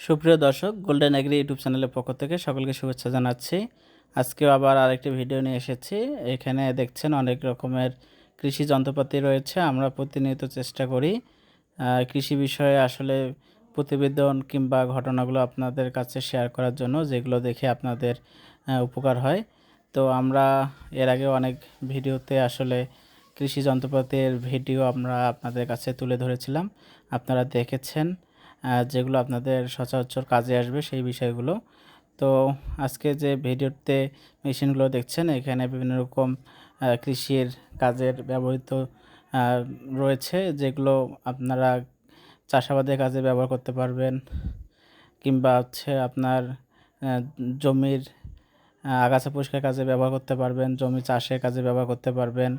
সুপ্রিয় দর্শক golden agri YouTube চ্যানেলের পক্ষ থেকে সকলকে শুভেচ্ছা জানাচ্ছি। আজকেও আবার আরেকটি ভিডিও নিয়ে এসেছি। এখানে দেখছেন অনেক রকমের কৃষি যন্ত্রপাতি রয়েছে, আমরা প্রতিনিয়ত চেষ্টা করি। কৃষি বিষয়ে আসলে প্রতিবেদন কিংবা ঘটনাগুলো আপনাদের কাছে শেয়ার করার জন্য, যেগুলো দেখে আপনাদের উপকার হয়। তো আমরা এর আগে অনেক ভিডিওতে আসলে কৃষি যন্ত্রপাতির ভিডিও আমরা আপনাদের কাছে তুলে ধরেছিলাম। আপনারা দেখেছেন। যেগুলো আপনাদের সচরাচর কাজে আসবে সেই বিষয়গুলো। তো আজকে যে ভিডিওতে মেশিনগুলো দেখছেন, এখানে বিভিন্ন রকম কৃষির কাজের ব্যবহৃত রয়েছে, যেগুলো আপনারা চাষাবাদের কাজে ব্যবহার করতে পারবেন। কিংবা হচ্ছে আপনার জমির আগাছা পরিষ্কার কাজে ব্যবহার করতে পারবেন, জমি চাষের কাজে ব্যবহার করতে পারবেন,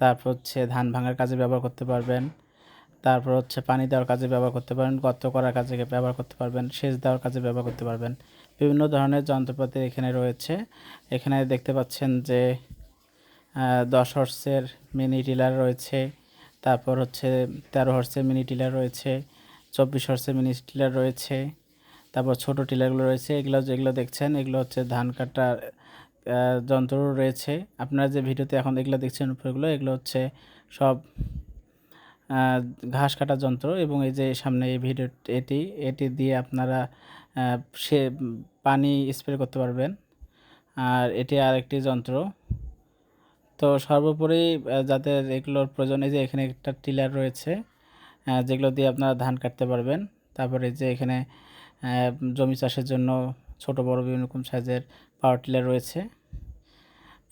তারপর হচ্ছে ধান ভাঙার কাজে ব্যবহার করতে পারবেন। তারপর হচ্ছে পানি দেওয়ার কাজে ব্যবহার করতে পারেন গর্ত করার কাজে ব্যবহার করতে পারবেন, সেচ দেওয়ার কাজে ব্যবহার করতে পারবেন। বিভিন্ন ধরনের যন্ত্রপাতি এখানে রয়েছে। এখানে দেখতে পাচ্ছেন যে দশ হর্সের মিনি টিলার রয়েছে, তারপর হচ্ছে তেরো হর্সের মিনি টিলার রয়েছে, চব্বিশ হর্সের মিনি টিলার রয়েছে, তারপর ছোট টিলারগুলো রয়েছে। এগুলো, যেগুলো দেখছেন, এগুলো হচ্ছে ধান কাটার যন্ত্র রয়েছে। আপনারা যে ভিডিওতে এখন এগুলো দেখছেন উপরেগুলো, এগুলো হচ্ছে সব ঘাস কাটার যন্ত্র এবং এই যে সামনে এই ভিডিও এটি এটি দিয়ে আপনারা সে পানি স্প্রে করতে পারবেন। আর এটি আরেকটি যন্ত্র। তো সর্বোপরি যাদের এগুলোর প্রয়োজন, এই যে এখানে একটা টিলার রয়েছে যেগুলো দিয়ে আপনারা ধান কাটতে পারবেন। তারপরে যে এখানে জমি চাষের জন্য ছোট বড় বিভিন্ন রকম সাইজের পাওয়ার টিলার রয়েছে।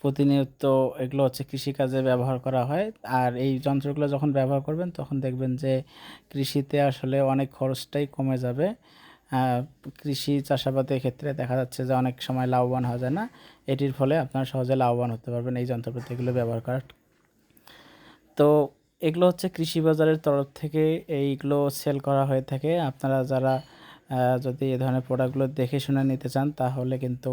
প্রতিনিয়ত এগুলো হচ্ছে কৃষিকাজে ব্যবহার করা হয়। আর এই যন্ত্রগুলো যখন ব্যবহার করবেন, তখন দেখবেন যে কৃষিতে আসলে অনেক খরচটাই কমে যাবে। কৃষি চাষাবাদের ক্ষেত্রে দেখা যাচ্ছে যে অনেক সময় লাভবান হওয়া যায় না। এটির ফলে আপনারা সহজে লাভবান হতে পারবেন এই যন্ত্রপাতিগুলো ব্যবহার করার। তো এগুলো হচ্ছে কৃষি বাজারের তরফ থেকে এইগুলো সেল করা হয়ে থাকে। আপনারা যারা যদি এই ধরনের প্রোডাক্টগুলো দেখে শুনে নিতে চান, তাহলে কিন্তু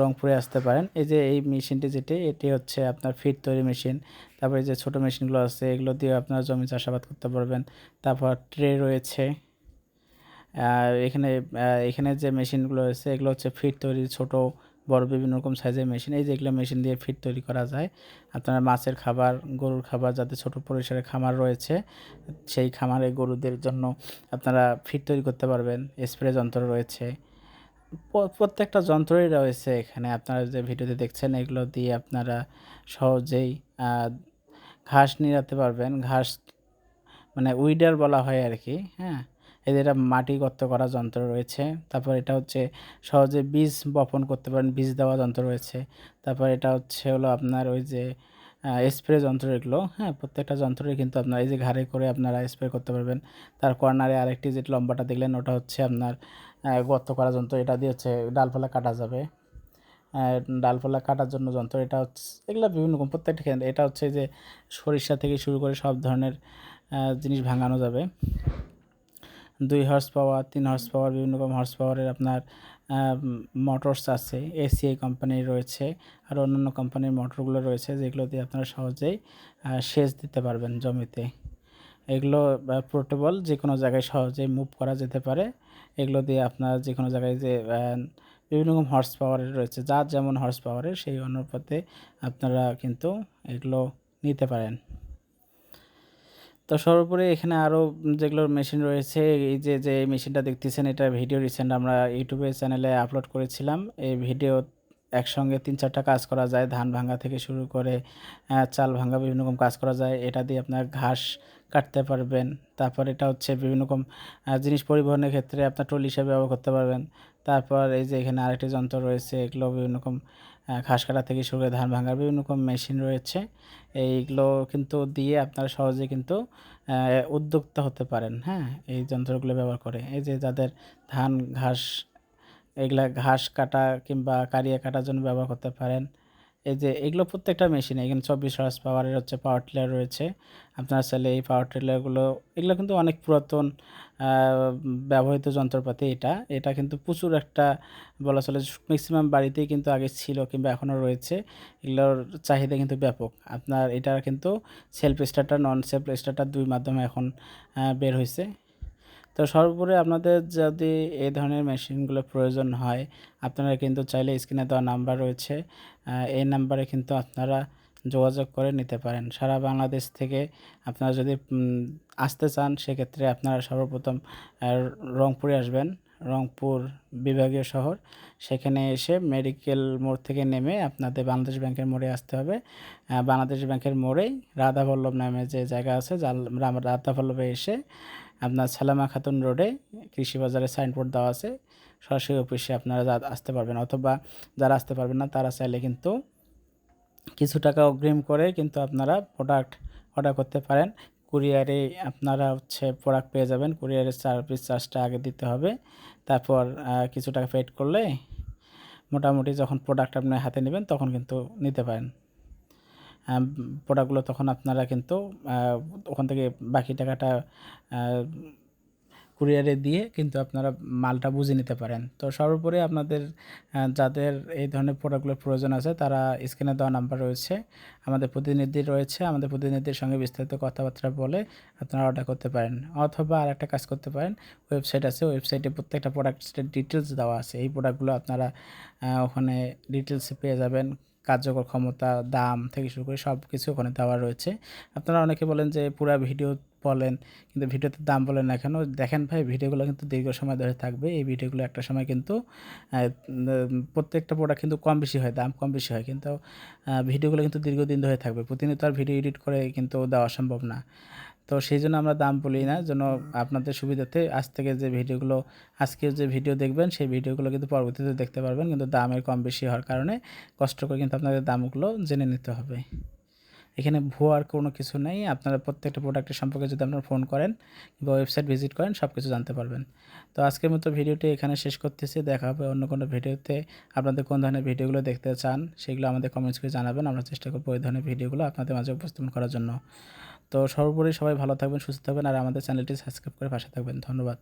রংপুরে আসতে পারেন। এই যে এই মেশিনটি যেটি, এটি হচ্ছে আপনার ফিট তৈরি মেশিন। তারপরে যে ছোট মেশিনগুলো আছে, এগুলো দিয়ে আপনার জমি চাষাবাদ করতে পারবেন। তারপর ট্রে রয়েছে। এখানে এখানে যে মেশিনগুলো রয়েছে, এগুলো হচ্ছে ফিট তৈরি ছোট বড় বিভিন্ন রকম সাইজের মেশিন এই যেগুলো মেশিন দিয়ে ফিট তৈরি করা যায়। আপনার মাছের খাবার, গরুর খাবার যাতে ছোট পরিসরে খামার রয়েছে, সেই খামারে গরুদের জন্য আপনারা ফিট তৈরি করতে পারবেন। স্প্রে যন্ত্র রয়েছে। প্রত্যেকটা যন্ত্রই রয়েছে এখানে। আপনারা যে ভিডিওতে দেখছেন, এগুলো দিয়ে আপনারা সহজেই ঘাস নিরাতে পারবেন। ঘাস মানে উইডার বলা হয় আর কি হ্যাঁ? এদের মাটি গর্ত করা যন্ত্র রয়েছে। তারপর এটা হচ্ছে সহজে বীজ বপন করতে পারেন, বীজ দেওয়া যন্ত্র রয়েছে। তারপর এটা হচ্ছে হলো আপনার ওই যে স্প্রে যন্ত্র এগুলো হ্যাঁ প্রত্যেকটা যন্ত্রই কিন্তু আপনার এই যে ঘাড়ে করে আপনারা স্প্রে করতে পারবেন। তার কর্নারে আরেকটি যে লম্বাটা দেখলেন, ওটা হচ্ছে আপনার গর্ত করা যন্ত্র। এটা দিয়ে হচ্ছে ডালপালা কাটা যাবে। ডালপালা কাটার জন্য যন্ত্র, এটা হচ্ছে, এগুলো বিভিন্ন রকম, প্রত্যেকটা এটা হচ্ছে যে সরিষা থেকে শুরু করে সব ধরনের জিনিস ভাঙানো যাবে। দুই হর্স পাওয়ার, তিন হর্স পাওয়ার, বিভিন্ন রকম হর্স পাওয়ারের আপনার মোটরস আছে এসিআই কোম্পানির রয়েছে আর অন্যান্য কোম্পানির মোটরগুলো রয়েছে যেগুলো দিয়ে আপনারা সহজেই সেচ দিতে পারবেন জমিতে। এগুলো পোর্টেবল যে কোনো জায়গায় সহজেই মুভ করা যেতে পারে। এগুলো দিয়ে আপনার যে কোনো জায়গায় যে বিভিন্ন রকম হর্স পাওয়ারের রয়েছে, যার যেমন হর্স পাওয়ারের সেই অনুপাতে আপনারা কিন্তু এগুলো নিতে পারেন। তো সর্বোপরি এখানে আরও যেগুলো মেশিন রয়েছে, এই যে যে মেশিনটা দেখতেছেন, এটা ভিডিও রিসেন্ট আমরা ইউটিউবের চ্যানেলে আপলোড করেছিলাম। এই ভিডিও একসঙ্গে তিন চারটা কাজ করা যায়, ধান ভাঙা থেকে শুরু করে চাল ভাঙা বিভিন্ন রকম কাজ করা যায়, এটা দিয়ে আপনার ঘাস কাটতে পারবেন। তারপর এটা হচ্ছে বিভিন্ন রকম জিনিস পরিবহনের ক্ষেত্রে আপনার ট্রলি হিসেবে ব্যবহার করতে পারবেন। তারপর এই যে এখানে আরেকটি যন্ত্র রয়েছে, এগুলো বিভিন্ন রকম ঘাস কাটা থেকে শুরু করে ধান ভাঙার বিভিন্ন রকম মেশিন রয়েছে। এইগুলো কিন্তু দিয়ে আপনারা সহজে কিন্তু উদ্যোক্তা হতে পারেন হ্যাঁ এই যন্ত্রগুলো ব্যবহার করে। এই যে যাদের ধান, ঘাস এগুলা ঘাস কাটা কিংবা কারিয়া কাটার জন্য ব্যবহার করতে পারেন। এই যে এগুলো প্রত্যেকটা মেশিনে, এখানে চব্বিশ হর্স পাওয়ারের হচ্ছে পাওয়ার টিলার রয়েছে। আপনারা চাইলে এই পাওয়ার টিলারগুলো এগুলো কিন্তু অনেক পুরাতন ব্যবহৃত যন্ত্রপাতি এটা। এটা কিন্তু প্রচুর একটা বলা চলে ম্যাক্সিমাম বাড়িতেই কিন্তু আগে ছিল কিংবা এখনও রয়েছে। এগুলোর চাহিদা কিন্তু ব্যাপক। আপনার এটা কিন্তু self starter non self starter দুই মাধ্যমে এখন বের হয়েছে তো সর্বোপরি আপনাদের যদি এই ধরনের মেশিনগুলো প্রয়োজন হয়, আপনারা কিন্তু চাইলে স্ক্রিনে দেওয়া নাম্বার রয়েছে এই নাম্বারে কিন্তু আপনারা যোগাযোগ করে নিতে পারেন। সারা বাংলাদেশ থেকে আপনারা যদি আসতে চান, সেক্ষেত্রে আপনারা সর্বপ্রথম রংপুরে আসবেন, রংপুর বিভাগীয় শহর। সেখানে এসে মেডিকেল মোড় থেকে নেমে আপনাদের বাংলাদেশ ব্যাংকের মোড়ে আসতে হবে। বাংলাদেশ ব্যাংকের মোড়েই রাধাবল্লভ নামে যে জায়গা আছে রাধাবল্লভে এসে আপনার সালামা খাতুন রোডে কৃষি বাজারে সাইনবোর্ড দেওয়া আছে। সরাসরি অফিসে আপনারা যা- আসতে পারবেন অথবা যারা আসতে পারবেন না, তারা চাইলে কিন্তু কিছু টাকা অগ্রিম করে কিন্তু আপনারা প্রোডাক্ট অর্ডার করতে পারেন। কুরিয়ারে আপনারা হচ্ছে প্রোডাক্ট পেয়ে যাবেন কুরিয়ারের সার্ভিস চার্জটা আগে দিতে হবে। তারপর কিছু টাকা পেড করলে মোটামুটি যখন প্রোডাক্ট আপনার হাতে নেবেন তখন কিন্তু নিতে পারেন। প্রোডাক্টগুলো তখন আপনারা কিন্তু ওখান থেকে বাকি টাকাটা কুরিয়ারে দিয়ে কিন্তু আপনারা মালটা বুঝে নিতে পারেন। তো সর্বোপরি আপনাদের যাদের এই ধরনের প্রোডাক্টগুলোর প্রয়োজন আছে, তারা স্ক্রিনে দেওয়া নাম্বার রয়েছে, আমাদের প্রতিনিধি রয়েছে, আমাদের প্রতিনিধির সঙ্গে বিস্তারিত কথাবার্তা বলে আপনারা অর্ডার করতে পারেন, অথবা আর একটা কাজ করতে পারেন ওয়েবসাইট আছে ওয়েবসাইটে প্রত্যেকটা প্রোডাক্টের ডিটেলস দেওয়া আছে, এই প্রোডাক্টগুলো আপনারা ওখানে ডিটেলসে পেয়ে যাবেন। কার্যকর ক্ষমতা, দাম থেকে শুরু করে সব কিছু ওখানে দেওয়া রয়েছে। আপনারা অনেকে বলেন যে পুরো ভিডিও বলেন, কিন্তু ভিডিওতে দাম বলেন না কেন? দেখেন ভাই, ভিডিওগুলো কিন্তু দীর্ঘ সময় ধরে থাকবে। এই ভিডিওগুলো একটা সময় কিন্তু প্রত্যেকটা প্রোডাক্ট কিন্তু কম বেশি হয়, দাম কম বেশি হয়। কিন্তু ভিডিওগুলো কিন্তু দীর্ঘদিন ধরে থাকবে। প্রতিনিয়ত আর ভিডিও এডিট করে কিন্তু দেওয়া সম্ভব না। তো সেই জন্য আমরা দাম বলি না, যেন আপনাদের সুবিধাতে আজ থেকে যে ভিডিওগুলো আজকে যে ভিডিও দেখবেন, সেই ভিডিওগুলো কিন্তু পরবর্তীতে দেখতে পারবেন, কিন্তু দামের কম বেশি হওয়ার কারণে কষ্ট করে কিন্তু আপনাদের দামগুলো জেনে নিতে হবে। এখানে ভুয়ার কোনো কিছু নেই, আপনারা প্রত্যেকটা প্রোডাক্টের সম্পর্কে যদি আপনারা ফোন করেন বা ওয়েবসাইট ভিজিট করেন সব কিছু জানতে পারবেন। তো আজকের মতো ভিডিওটি এখানে শেষ করতেছি, দেখা হবে অন্য কোনো ভিডিওতে। আপনাদের কোন ধরনের ভিডিওগুলো দেখতে চান, সেগুলো আমাদের কমেন্টস করে জানাবেন, আমরা চেষ্টা করব ওই ধরনের ভিডিওগুলো আপনাদের মাঝে উপস্থাপন করার জন্য। তো সর্বোপরি সবাই ভালো থাকবেন, সুস্থ থাকবেন, আর আমাদের চ্যানেলটি সাবস্ক্রাইব করে পাশে থাকবেন। ধন্যবাদ।